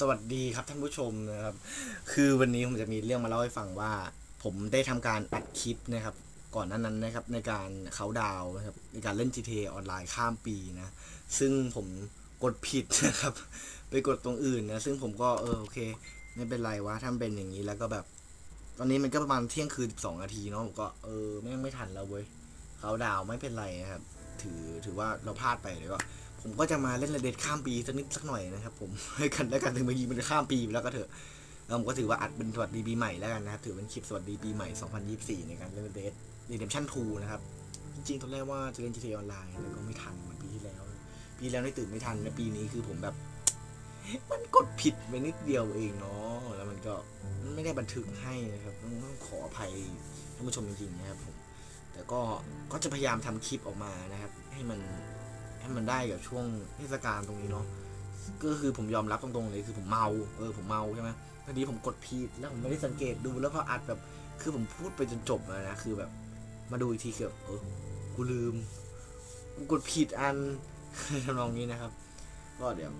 สวัสดีครับท่านผู้ชมนะครับ คือวันนี้ผมจะมีเรื่องมาเล่าให้ฟังว่า ผมได้ทำการอัดคลิปนะครับ ก่อนนั้นนั้นนะครับในการเขาดาวนะครับในการเล่น GTA ออนไลน์ข้ามปีนะ ซึ่งผมกดผิดนะครับ ไปกดตรงอื่นนะ ซึ่งผมก็เออโอเค ไม่เป็นไรวะถ้านเป็นอย่างนี้แล้วก็แบบ ตอนนี้มันก็ประมาณเที่ยงคืนสองนาทีเนาะผมก็เออแม่งไม่ทันแล้วเว้ยเขาดาวไม่เป็นไรนะครับ ถือถือว่าเราพลาดไปเดี๋ยวก็ ผมก็จะมาเล่นระเด็ดข้ามปีสักนิดสักหน่อยนะครับ ผมให้กันแล้วกันถึงมายิงมันข้ามปีแล้วก็เถอะแล้วผมก็ถือว่าอัดเป็นสวัสดีปีใหม่แล้วกันนะครับถือเป็นคลิปสวัสดีปีใหม่ 2024 ในการเล่นระเด็ด Redemption 2นะครับจริงๆตอนแรกว่าจะเล่น GTA ออนไลน์แต่ก็ไม่ทันเหมือนปีที่แล้ว ปีแล้วได้ตื่นไม่ทันและปีนี้คือผมแบบ มันกดผิดไปนิดเดียวเองเนาะแล้วมันก็ไม่ได้บันทึกให้นะครับต้องต้องขออภัยท่านผู้ชมจริงๆนะครับผมแต่ก็ก็จะพยายามทำคลิปออกมานะครับ ให้มัน ให้มันได้กับช่วงเทศกาลตรงนี้เนาะก็คือผมยอมรับตรงๆเลยคือผมเมาเออผมเมาใช่ไหมพอดีผมกดผิดแล้วผมไม่ได้สังเกตดูแล้วพออัดแบบคือผมพูดไปจนจบแล้วนะคือแบบ มาดูอีกทีคือแบบเออกูลืมกูกดผิดอันทำนองนี้นะครับ ก็เดี๋ยว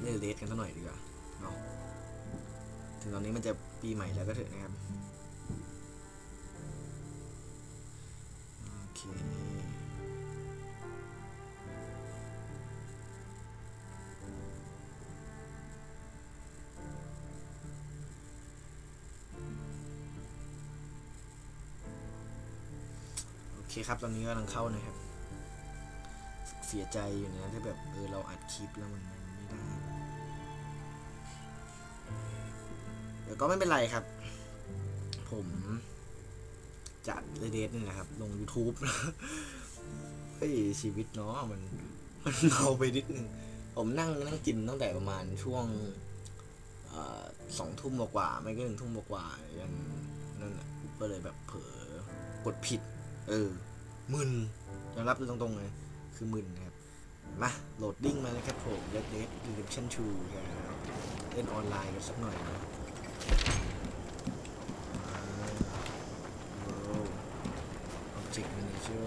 เล่นเลดกันสักหน่อยดีกว่าเนาะถึงตอนนี้มันจะปีใหม่แล้วก็เถอะนะครับ อเคครับตอนนี้กำลังเข้านะครับ เสียใจอยู่นะที่แบบเออเราอัดคลิปแล้วมันไม่ได้แต่ก็ไม่เป็นไรครับ ผมจัดเรเดทนี่นะครับ ลง YouTube เฮ้ยชีวิตเนาะมันมันเมาไปนิดนึงผมนั่งนั่งกินตั้งแต่ประมาณช่วงสองทุ่มกว่าไม่ก็หนึ่งทุ่มกว่ายันนั่นน่ะก็เลยแบบเผลอกดผิด เออมึนยอมรับตรงๆเลยคือมึนครับมาโหลดดิ้งมาเลยครับผม Red Dead Redemption 2ครับเล่นออนไลน์กันสักหน่อยนะอ่า World Object Manager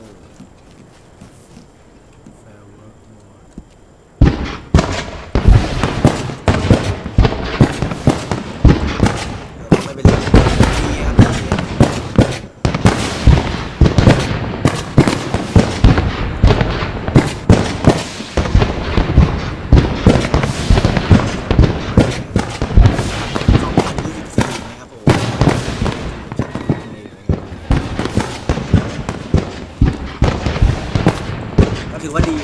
ถือว่าดี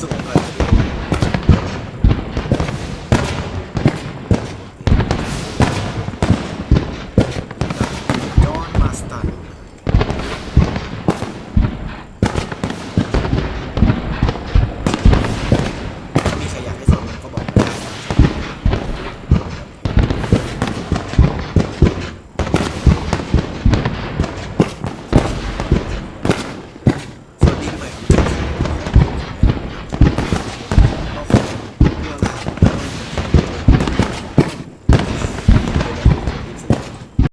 สุดเลย